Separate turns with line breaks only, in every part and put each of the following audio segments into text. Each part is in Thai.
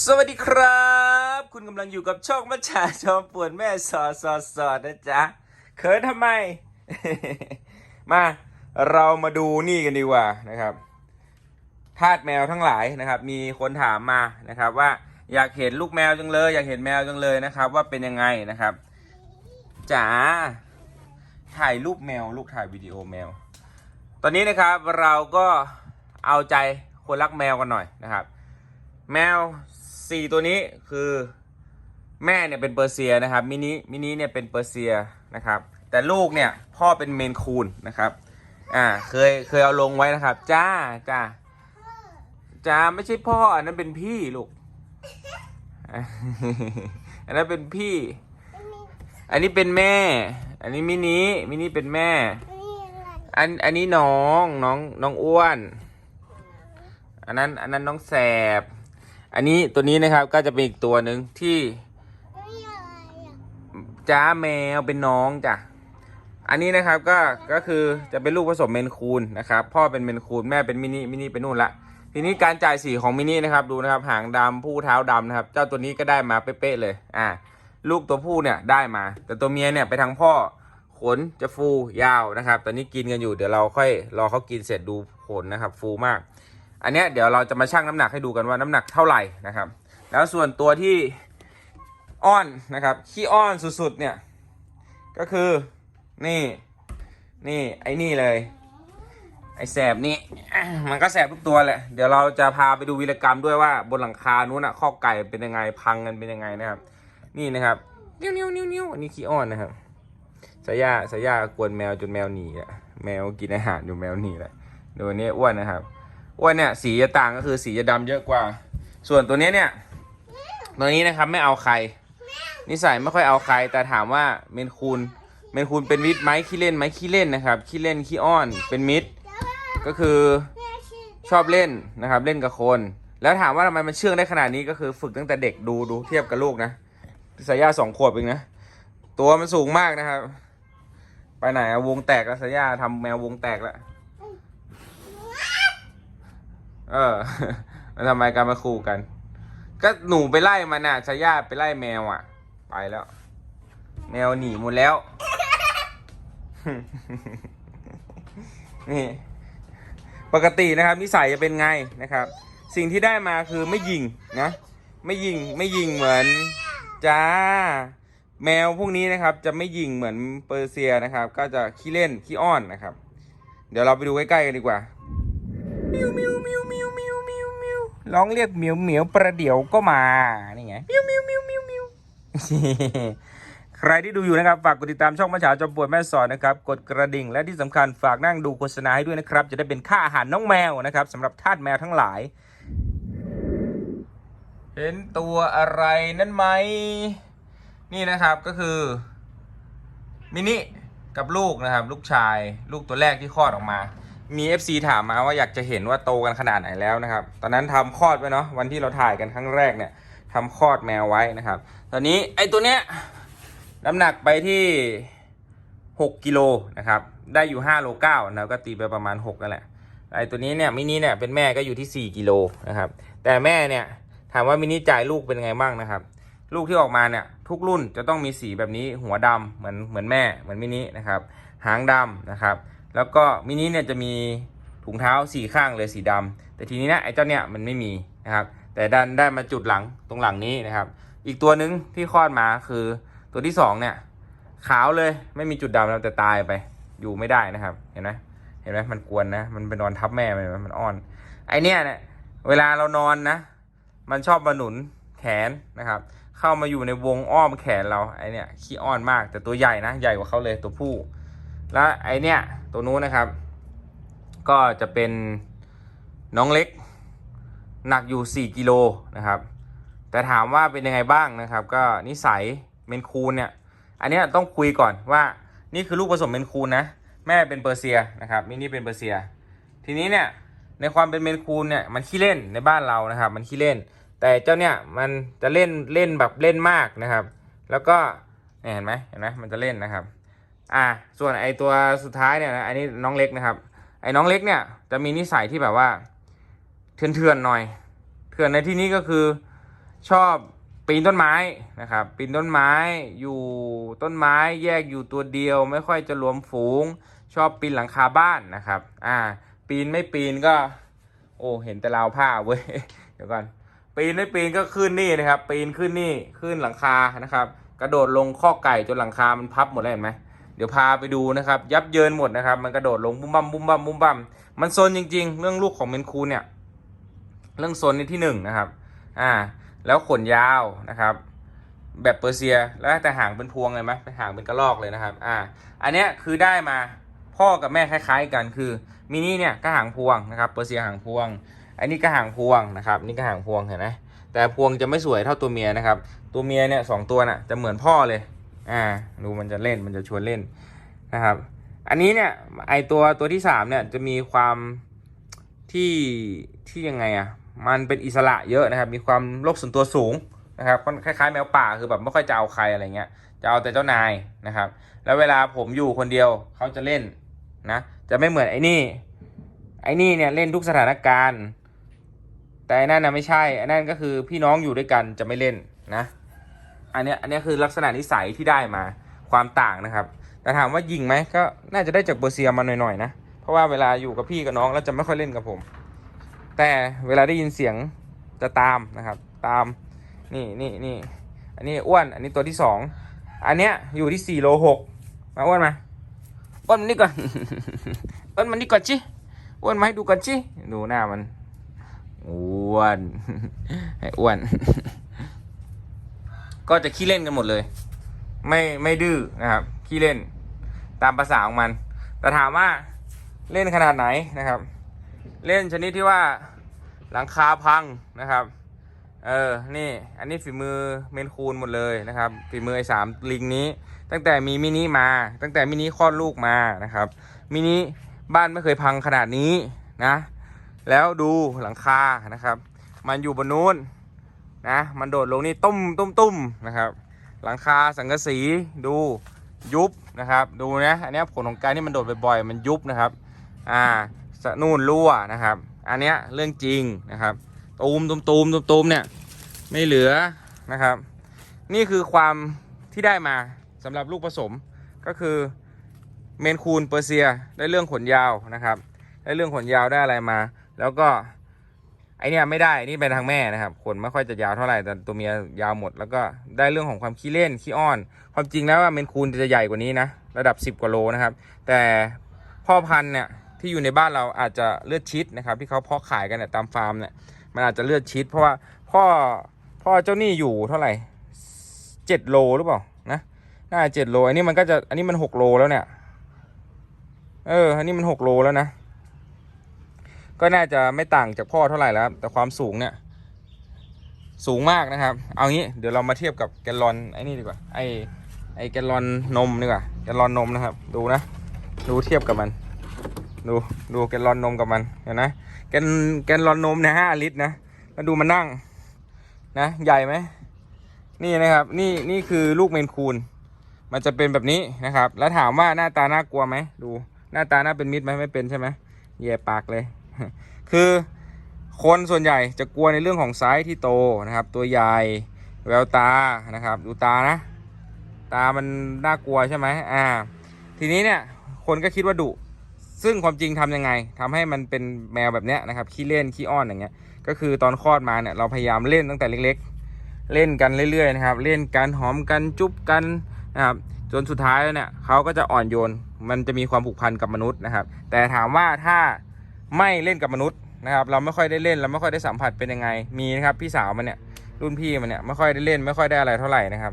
สวัสดีครับ คุณกำลังอยู่กับช่องมัชชาจอมปวนแม่สอสอสอนะจ๊ะเขินทำไม มาเรามาดูนี่กันดีกว่านะครับทาสแมวทั้งหลายนะครับ มีคนถามมานะครับ ว่าอยากเห็นลูกแมวจังเลย อยากเห็นแมวจังเลยนะครับ ว่าเป็นยังไงนะครับจ๋าถ่ายรูปแมว ลูกถ่ายวิดีโอแมว ตอนนี้นะครับเราก็เอาใจคนรักแมวกันหน่อยนะครับ แมว สี่ตัวนี้คือแม่เนี่ยเป็นเปอร์เซียนะครับมินิมินิเนี่ยเป็นเปอร์เซียนะครับ แต่ลูกเนี่ยพ่อเป็นเมนคูนนะครับอ่าเคยเคยเอาลงไว้นะครับ จ้าจ้าจ้าไม่ใช่พ่ออันนั้นเป็นพี่ลูก อันนั้นเป็นพี่ อันนี้เป็นแม่ อันนี้มินิมินิเป็นแม่ อันอันนี้น้องน้องน้องอ้วน อันนั้นอันนั้นน้องแสบ อันนี้ตัวนี้นะครับก็จะเป็นอีกตัวหนึ่งที่จ้าแมวเป็นน้องจ้ะ อันนี้นะครับก็ก็คือจะเป็นลูกผสมเมนคูนนะครับ พ่อเป็นเมนคูนแม่เป็นมินิมินิเป็นนู่นละทีนี้การจ่ายสีของมินินะครับดูนะครับ หางดำผู้เท้าดำนะครับ เจ้าตัวนี้ก็ได้มาเป๊ะๆเลย อ่า ลูกตัวผู้เนี่ยได้มา แต่ตัวเมียเนี่ยไปทางพ่อขนจะฟูยาวนะครับ ตอนนี้กินกันอยู่เดี๋ยวเราค่อยรอเขากินเสร็จดูขนนะครับ ฟูมาก อันเนี้ยเดี๋ยวเราจะมาชั่งน้ำหนักให้ดูกันว่าน้ำหนักเท่าไหร่นะครับ แล้วส่วนตัวที่อ้อนนะครับขี้อ้อนสุดๆเนี่ยก็คือนี่นี่ไอ้นี่เลย ไอ้แสบนี่มันก็แสบทุกตัวแหละเดี๋ยวเราจะพาไปดูวีรกรรมด้วยว่าบนหลังคานู้นอะข้อไก่เป็นยังไงพังกันเป็นยังไงนะครับ นี่นะครับนิ้วนิ้วนิ้วนิ้วอันนี้ขี้อ้อนนะครับสายาสายากวนแมวจนแมวหนีอะแมวกินอาหารอยู่แมวหนีแหละดูอันนี้อ้วนนะครับ อ้วนเนี่ย สีจะต่างก็คือสีจะดำเยอะกว่า ส่วนตัวนี้เนี่ย ตัวนี้นะครับไม่เอาใคร นิสัยไม่ค่อยเอาใคร แต่ถามว่าเมนคูนเมนคูนเป็นมิตรไหมขี้เล่นไหมขี้เล่นนะครับขี้เล่นขี้อ้อนเป็นมิตร ก็คือชอบเล่นนะครับ เล่นกับคน แล้วถามว่าทำไมมันเชื่องได้ขนาดนี้ก็คือฝึกตั้งแต่เด็กดูดูเทียบกับลูกนะสายาสองขวบเองนะตัวมันสูงมากนะครับ ไปไหนอะวงแตกแล้วสายาทำแมววงแตกแล้ว เออแล้วทำไมกันมาคู่กัน ก็หนูไปไล่มันน่ะชายาไปไล่แมวอะ ไปแล้ว แมวหนีหมดแล้ว นี่ ปกตินะครับนิสัยจะเป็นไงนะครับ สิ่งที่ได้มาคือไม่ยิงนะ ไม่ยิงไม่ยิงเหมือนจ้าแมวพวกนี้นะครับจะไม่ยิงเหมือนเปอร์เซียนะครับ ก็จะขี้เล่นขี้อ้อนนะครับ เดี๋ยวเราไปดูใกล้ๆกันดีกว่ามิวมิวมิวมิวมิวมิวมิว ร้องเรียกเหมียวเหมียวประเดี๋ยวก็มา นี่ไงมิวมิวมิวมิวมิวใครที่ดูอยู่นะครับ ฝากกดติดตามช่องมาฉาจอมปวดแม่สอนนะครับ กดกระดิ่ง และที่สำคัญฝากนั่งดูโฆษณาให้ด้วยนะครับ จะได้เป็นค่าอาหารน้องแมวนะครับสำหรับทาสแมวทั้งหลาย เห็นตัวอะไรนั่นไหม นี่นะครับก็คือ มินิกับลูกนะครับ ลูกชาย ลูกตัวแรกที่คลอดออกมา มี FC ถามมาว่าอยากจะเห็นว่าโตกันขนาดไหนแล้วนะครับ ตอนนั้นทำคลอดไว้เนาะวันที่เราถ่ายกันครั้งแรกเนี่ยทำคลอดแมวไว้นะครับ ตอนนี้ไอ้ตัวเนี้ยน้ำหนักไปที่6กิโลนะครับ ได้อยู่5โล9นะครับก็ตีไปประมาณ6นั่นแหละ ไอ้ตัวนี้เนี่ยมินิเนี่ยเป็นแม่ก็อยู่ที่4กิโลนะครับ แต่แม่เนี่ยถามว่ามินิจ่ายลูกเป็นไงบ้างนะครับ ลูกที่ออกมาเนี่ยทุกรุ่นจะต้องมีสีแบบนี้หัวดำเหมือนเหมือนแม่เหมือนมินินะครับ หางดำนะครับ แล้วก็มินิเนี่ยจะมีถุงเท้าสี่ข้างเลยสีดำแต่ทีนี้นี่ยไอ้เจ้าเนี่ยมันไม่มีนะครับ แต่ดันได้มาจุดหลังตรงหลังนี้นะครับ อีกตัวหนึ่งที่คลอดมาคือตัวที่สองเนี่ยขาวเลยไม่มีจุดดำแล้วแต่ตายไปอยู่ไม่ได้นะครับ เห็นไหมเห็นไหมมันกวนนะ มันไปนอนทับแม่มันเห็นไหมมันอ้อน ไอเนี่ยเนี่ยเวลาเรานอนนะ มันชอบมาหนุนแขนนะครับ เข้ามาอยู่ในวงอ้อมแขนเราไอเนี่ยขี้อ้อนมากแต่ตัวใหญ่นะ ใหญ่กว่าเขาเลยตัวผู้ แล้วไอเนี่ยตัวนู้นนะครับ ก็จะเป็นน้องเล็ก หนักอยู่ 4 กิโลนะครับ แต่ถามว่าเป็นยังไงบ้างนะครับ ก็นิสัยเมนคูนเนี่ย อันนี้ต้องคุยก่อนว่านี่คือลูกผสมเมนคูนนะ แม่เป็นเปอร์เซียนะครับมินี่เป็นเปอร์เซีย ทีนี้เนี่ยในความเป็นเมนคูนเนี่ยมันขี้เล่นในบ้านเรานะครับ มันขี้เล่น แต่เจ้าเนี่ยมันจะเล่นเล่นแบบเล่นมากนะครับ แล้วก็เนี่ยเห็นไหมเห็นไหมมันจะเล่นนะครับ อ่า ส่วนไอตัวสุดท้ายเนี่ยนะอันนี้น้องเล็กนะครับ ไอ้น้องเล็กเนี่ยจะมีนิสัยที่แบบว่าเถื่อนๆหน่อย เถื่อนในที่นี้ก็คือชอบปีนต้นไม้นะครับปีนต้นไม้อยู่ต้นไม้แยกอยู่ตัวเดียว ไม่ค่อยจะรวมฝูง ชอบปีนหลังคาบ้านนะครับ อ่า ปีนไม่ปีนก็ โอ้เห็นแต่ราวผ้าเว้ยเดี๋ยวก่อนปีนไม่ปีนก็ขึ้นนี่นะครับ ปีนขึ้นนี่ขึ้นหลังคานะครับ กระโดดลงข้อไก่จนหลังคามันพับหมดแล้วเห็นไหม ดี๋ยวพาไปดูนะครับ ยับเยินหมดนะครับ มันกระโดดลงบุ้มบัมบุ้มบัมบุ้มบัมมันโซนจริง ๆ เรื่องลูกของเมนคูเนี่ย เรื่องโซนนี่ที่หนึ่งนะครับ อ่า แล้วขนยาวนะครับ แบบเปอร์เซียแล้วแต่หางเป็นพวงเลยไหมเป็นหางเป็นกระรอกเลยนะครับ อ่า อันเนี้ยคือได้มาพ่อกับแม่คล้าย ๆ กันคือมินิเนี่ยก็หางพวงนะครับเปอร์เซียหางพวง อันนี้ก็หางพวงนะครับ นี่ก็หางพวงเห็นไหมแต่พวงจะไม่สวยเท่าตัวเมียนะครับ ตัวเมียเนี่ยสองตัวน่ะจะเหมือนพ่อเลย อ่าดูมันจะเล่นมันจะชวนเล่นนะครับ อันนี้เนี่ยไอตัวตัวที่สามเนี่ยจะมีความที่ที่ยังไงอะ่ะมันเป็นอิสระเยอะนะครับ มีความโลกส่วนตัวสูงนะครับคล้ายๆแมวป่าคือแบบไม่ค่อยจะเอาใครอะไรเงี้ยจะเอาแต่เจ้านายนะครับ แล้วเวลาผมอยู่คนเดียวเขาจะเล่นนะจะไม่เหมือนไอ้นี่ไอ้นี่เนี่ยเล่นทุกสถานการณ์ แต่อันนั่นนะไม่ใช่อันนั่นก็คือพี่น้องอยู่ด้วยกันจะไม่เล่นนะ อันเนี้ยอันเนี้ยคือลักษณะนิสัยที่ได้มาความต่างนะครับ แต่ถามว่ายิงไหมก็น่าจะได้จากเบอร์เซียมาหน่อยๆนะ เพราะว่าเวลาอยู่กับพี่กับน้องแล้วจะไม่ค่อยเล่นกับผม แต่เวลาได้ยินเสียงจะตามนะครับ ตามนี่นี่นี่อันนี้อ้วน อันนี้ตัวที่สองอันเนี้ยอยู่ที่สี่โลหกมาอ้วนมาอ้วนมันนี่ก่อนอ้วนมันนี่ก่อนจิอ้วนมาให้ดูก่อนจิดูหน้ามันอ้วนให้อ้วน ก็จะขี้เล่นกันหมดเลย ไม่ไม่ดื้อนะครับขี้เล่นตามภาษาของมัน แต่ถามว่าเล่นขนาดไหนนะครับ เล่นชนิดที่ว่าหลังคาพังนะครับเออนี่อันนี้ฝีมือเมนคูนหมดเลยนะครับฝีมือไอ้สามลิงนี้ ตั้งแต่มีมินิมา ตั้งแต่มินิคลอดลูกมานะครับมินิบ้านไม่เคยพังขนาดนี้นะ แล้วดูหลังคานะครับ มันอยู่บนนู้น นะมันโดดลงนี่ตุ้มตุ้มตุ้มนะครับ หลังคาสังกะสีดูยุบนะครับดูนะอันนี้ผลของการที่มันโดดบ่อยๆมันยุบนะครับอ่าสะนู่นรั่วนะครับ อันเนี้ยเรื่องจริงนะครับตูมตูมตูมตูมตูมเนี่ยไม่เหลือนะครับ นี่คือความที่ได้มาสำหรับลูกผสมก็คือเมนคูนเปอร์เซียได้เรื่องขนยาวนะครับ ได้เรื่องขนยาวได้อะไรมา แล้วก็ ไอเนี่ยไม่ได้นี่เป็นทางแม่นะครับขนไม่ค่อยจะยาวเท่าไหร่แต่ตัวเมียยาวหมด แล้วก็ได้เรื่องของความขี้เล่นขี้อ้อน ความจริงแล้วว่าเมนคูนจะใหญ่กว่านี้นะระดับ 10กว่าโลนะครับ แต่พ่อพันธุ์เนี่ยที่อยู่ในบ้านเราอาจจะเลือดชิดนะครับ ที่เขาเพาะขายกันเนี่ยตามฟาร์มเนี่ยมันอาจจะเลือดชิด เพราะว่าพ่อพ่อเจ้านี่อยู่เท่าไหร่เจ็ดโลหรือเปล่านะน่าเจ็ดโลอันนี้มันก็จะอันนี้มันหกโลแล้วเนี่ยเอออันนี้มันหกโลแล้วนะ ก็น่าจะไม่ต่างจากพ่อเท่าไหร่แล้วครับแต่ความสูงเนี่ยสูงมากนะครับ เอางี้เดี๋ยวเรามาเทียบกับแกลลอนไอ้นี่ดีกว่า ไอ้ไอ้แกลลอนนมดีกว่าแกลลอนนมนะครับ ดูนะ ดูเทียบกับมัน ดูดูแกลลอนนมกับมันเห็นนะแกนแกลลอนนมเนี่ยห้าลิตรนะแล้วดูมันนั่งนะ ใหญ่ไหมนี่นะครับ นี่นี่คือลูกเมนคูนมันจะเป็นแบบนี้นะครับ แล้วถามว่าหน้าตาน่ากลัวไหมดูหน้าตาน่าเป็นมิตรไหมไม่เป็นใช่ไหมแย่ปากเลย คือคนส่วนใหญ่จะกลัวในเรื่องของไซส์ที่โตนะครับ ตัวใหญ่แววตานะครับ ดูตานะ ตามันน่ากลัวใช่ไหมอ่า ทีนี้เนี่ยคนก็คิดว่าดุซึ่งความจริงทำยังไงทำให้มันเป็นแมวแบบเนี้ยนะครับขี้เล่นขี้อ้อนอย่างเงี้ย ก็คือตอนคลอดมาเนี่ยเราพยายามเล่นตั้งแต่เล็ก ๆ เล่นกันเรื่อยๆนะครับ เล่นกันหอมกันจุ๊บกันนะครับจนสุดท้ายแล้วเนี่ยเขาก็จะอ่อนโยน มันจะมีความผูกพันกับมนุษย์นะครับ แต่ถามว่าถ้า ไม่เล่นกับมนุษย์นะครับ เราไม่ค่อยได้เล่นเราไม่ค่อยได้สัมผัสเป็นยังไงมีนะครับพี่สาวมันเนี่ยรุ่นพี่มันเนี่ยไม่ค่อยได้เล่นไม่ค่อยได้อะไรเท่าไหร่นะครับ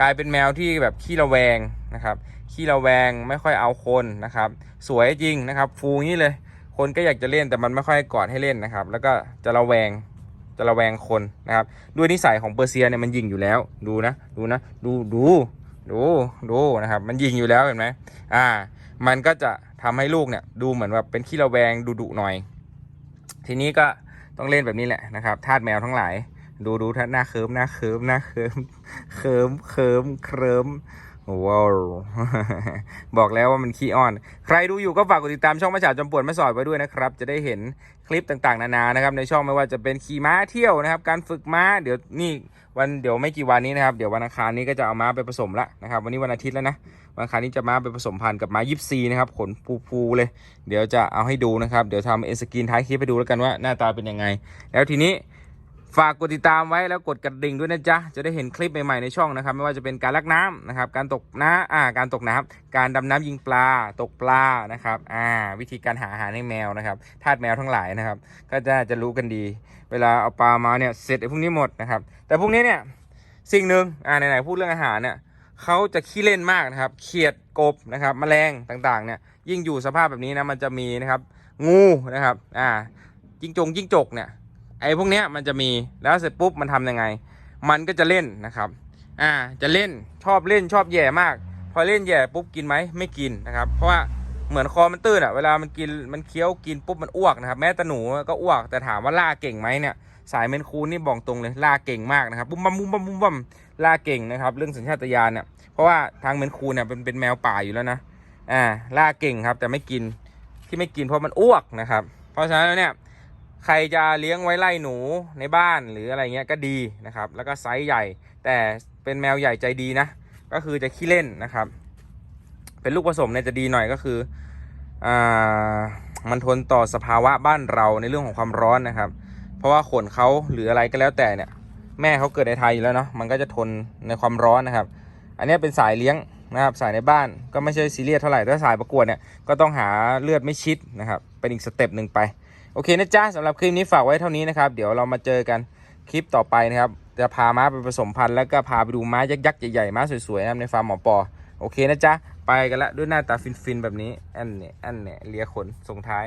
กลายเป็นแมวที่แบบขี้ระแวงนะครับขี้ระแวงไม่ค่อยเอาคนนะครับ สวยจริงนะครับ ฟูงี้เลย คนก็อยากจะเล่นแต่มันไม่ค่อยกอดให้เล่นนะครับ แล้วก็จะระแวงจะระแวงคนนะครับ ด้วยนิสัยของเปอร์เซียเนี่ยมันยิงอยู่แล้วดูนะ ดูนะ ดูดูดูดูนะครับ มันยิงอยู่แล้วเห็นไหมอ่า มันก็จะทำให้ลูกเนี่ยดูเหมือนแบบเป็นขี้ระแวงดุดุหน่อย ทีนี้ก็ต้องเล่นแบบนี้แหละนะครับทาสแมวทั้งหลาย ดูดูท่าหน้าเคิมหน้าเคิมหน้าเคิมเคิมเคิมเคิม ว้าว บอกแล้วว่ามันขี้อ้อน ใครดูอยู่ก็ฝากกดติดตามช่องมาฉาจอมปวดมาสอยไว้ด้วยนะครับ จะได้เห็นคลิปต่างๆ นานานะครับ ในช่องไม่ว่าจะเป็นขี่ม้าเที่ยวนะครับ การฝึกม้า เดี๋ยวนี่วันเดี๋ยวไม่กี่วันนี้นะครับ เดี๋ยววันอังคารนี้ก็จะเอาม้าไปผสมละนะครับ วันนี้วันอาทิตย์แล้วนะ วันอังคารนี้จะม้าไปผสมพันธุ์กับม้ายิปซีนะครับ ขนฟูๆเลย เดี๋ยวจะเอาให้ดูนะครับ เดี๋ยวทำเอ็นสกรีนท้ายคลิปให้ดูแล้วกันว่าหน้าตาเป็นยังไง แล้วทีนี้ ฝากกดติดตามไว้แล้วกดกระดิ่งด้วยนะจ๊ะ จะได้เห็นคลิปใหม่ ๆ ในช่องนะครับ ไม่ว่าจะเป็นการลักน้ำนะครับ การตกน้ำอ่า การตกน้ำการดำน้ำยิงปลา ตกปลานะครับ อ่า วิธีการหาอาหารให้แมวนะครับ ทาสแมวทั้งหลายนะครับ ก็จะจะรู้กันดี เวลาเอาปลามาเนี่ย เสร็จไอ้พวกนี้หมดนะครับ แต่พวกนี้เนี่ย สิ่งหนึ่งอ่า ไหนๆ พูดเรื่องอาหารเนี่ยเขาจะขี้เล่นมากนะครับ เขียด กบนะครับ แมลงต่างๆ เนี่ย ยิ่งอยู่สภาพแบบนี้นะ มันจะมีนะครับ งูนะครับ อ่า จิ้งจงจิ้งจกเนี่ย ไอ้พวกเนี้ยมันจะมีแล้วเสร็จปุ๊บมันทำยังไง มันก็จะเล่นนะครับ อ่าจะเล่นชอบเล่นชอบแย่มาก พอเล่นแย่ปุ๊บกินไหมไม่กินนะครับ เพราะว่าเหมือนคอมันตื้นอะเวลามันกินมันเคี้ยวกินปุ๊บมันอ้วกนะครับ แม้แต่หนูก็อ้วกแต่ถามว่าล่าเก่งไหมเนี่ยสายเมนคูนนี่บอกตรงเลยล่าเก่งมากนะครับบุ้มบัมบุ้มบัมบุ้มบัมล่าเก่งนะครับ เรื่องสัญชาตญาณเนี่ยเพราะว่าทางเมนคูนเนี่ยเป็นเป็นแมวป่าอยู่แล้วนะอ่าล่าเก่งครับแต่ไม่กินที่ไม่กินเพราะมันอ้วกนะครับ เพราะฉะนั้นแล้วเนี่ย ใครจะเลี้ยงไว้ไล่หนูในบ้านหรืออะไรเงี้ยก็ดีนะครับ แล้วก็ไซส์ใหญ่ แต่เป็นแมวใหญ่ใจดีนะ ก็คือจะขี้เล่นนะครับ เป็นลูกผสมเนี่ยจะดีหน่อยก็คืออ่ามันทนต่อสภาวะบ้านเราในเรื่องของความร้อนนะครับ เพราะว่าขนเขาหรืออะไรก็แล้วแต่เนี่ย แม่เขาเกิดในไทยอยู่แล้วเนาะมันก็จะทนในความร้อนนะครับ อันนี้เป็นสายเลี้ยงนะครับสายในบ้านก็ไม่ใช่ซีเรียสเท่าไหร่ถ้าสายประกวดเนี่ยก็ต้องหาเลือดไม่ชิดนะครับเป็นอีกสเต็ปหนึ่งไป โอเคนะจ๊ะสำหรับคลิปนี้ฝากไว้เท่านี้นะครับ เดี๋ยวเรามาเจอกันคลิปต่อไปนะครับ จะพาม้าไปผสมพันธุ์แล้วก็พาไปดูม้ายักษ์ใหญ่ๆม้าสวยๆนะครับในฟาร์มหมอปอโอเคนะจ๊ะไปกันละด้วยหน้าตาฟินๆแบบนี้อันเนี่ยอันเนี่ยเลียขนส่งท้าย